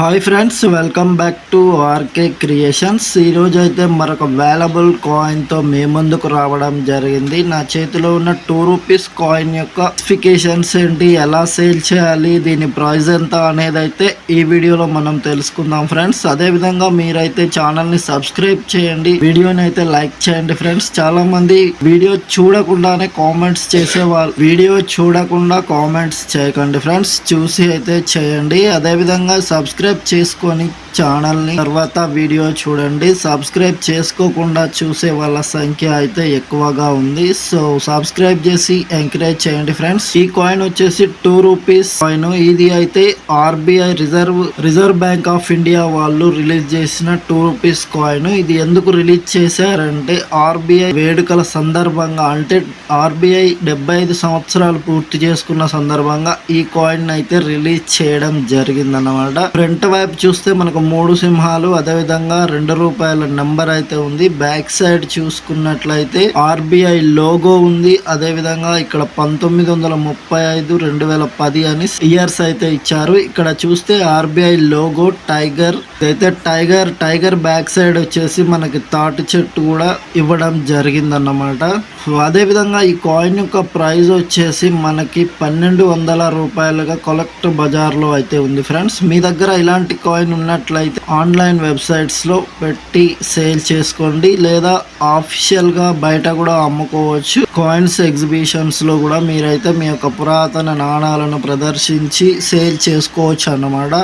Hi friends welcome back to RK Creations ఈరోజు అయితే మరొక వేలబుల్ కాయిన్తో మీ ముందుకు రావడం జరిగింది. నా చేతిలో ఉన్న టూ రూపీస్ కాయిన్ యొక్క స్పెసిఫికేషన్స్ ఏంటి ఎలా సేల్ చేయాలి దీని ప్రైస్ ఎంత అనేది అయితే ఈ వీడియోలో మనం తెలుసుకుందాం ఫ్రెండ్స్ అదేవిధంగా మీరైతే ఛానల్ని సబ్స్క్రైబ్ చేయండి. వీడియోని అయితే లైక్ చేయండి ఫ్రెండ్స్ చాలా మంది వీడియో చూడకుండానే కామెంట్స్ చేసేవాళ్ళు వీడియో చూడకుండా కామెంట్స్ చేయకండి ఫ్రెండ్స్ చూసి అయితే చేయండి. అదేవిధంగా సబ్స్క్రైబ్ చేసుకొని ఛానల్ని తర్వాత వీడియో చూడండి. సబ్స్క్రైబ్ చేసుకోకుండా చూసే వాళ్ళ సంఖ్య అయితే ఎక్కువగా ఉంది. సో సబ్స్క్రైబ్ చేసి ఎంకరేజ్ చేయండి ఫ్రెండ్స్ ఈ కాయిన్ వచ్చేసి టూ రూపీస్ కాయిన్ ఇది అయితే RBI reserve reserve bank of India వాళ్ళు రిలీజ్ చేసిన టూ రూపీస్ కాయిన్ ఇది ఎందుకు రిలీజ్ చేశారంటే ఆర్బిఐ వేడుకల సందర్భంగా అంటే ఆర్బిఐ డెబ్బై ఐదు సంవత్సరాలు పూర్తి చేసుకున్న సందర్భంగా ఈ కాయిన్ అయితే రిలీజ్ చేయడం జరిగిందన్నమాట. ఫ్రంట్ వైపు చూస్తే మనకు మూడు సింహాలు అదేవిధంగా రెండు రూపాయల నంబర్ అయితే ఉంది. బ్యాక్ సైడ్ చూసుకున్నట్లయితే ఆర్బిఐ లోగో ఉంది. అదేవిధంగా ఇక్కడ పంతొమ్మిది వందల ముప్పై ఐదు రెండు వేల పది అని ఇయర్స్ అయితే ఇచ్చారు. ఇక్కడ చూస్తే ఆర్బిఐ లోగో టైగర్ అయితే టైగర్ టైగర్ బ్యాక్ సైడ్ వచ్చేసి మనకి తాటి చెట్టు కూడా ఇవ్వడం జరిగిందన్నమాట. సో అదే విధంగా ఈ కాయిన్ యొక్క ప్రైస్ వచ్చేసి మనకి పన్నెండు వందల రూపాయలుగా కొలెక్ట్ బజార్లో అయితే ఉంది. ఫ్రెండ్స్ మీ దగ్గర ఇలాంటి కాయిన్ ఉన్నట్లయితే ఆన్లైన్ వెబ్సైట్స్లో పెట్టి సేల్ చేసుకోండి. లేదా ఆఫీషియల్గా బయట కూడా అమ్ముకోవచ్చు. కాయిన్స్ ఎగ్జిబిషన్స్లో కూడా మీరైతే మీ యొక్క పురాతన నాణాలను ప్రదర్శించి సేల్ చేసుకోవచ్చు అన్నమాట.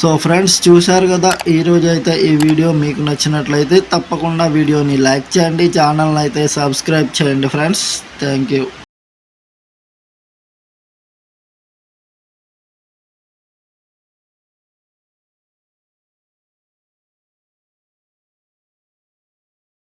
సో ఫ్రెండ్స్ చూశారు కదా ఈరోజు అయితే ఈ వీడియో మీకు నచ్చినట్లయితే తప్పకుండా వీడియోని లైక్ చేయండి ఛానల్ని అయితే సబ్స్క్రైబ్ చేయండి ఫ్రెండ్స్. Thank you.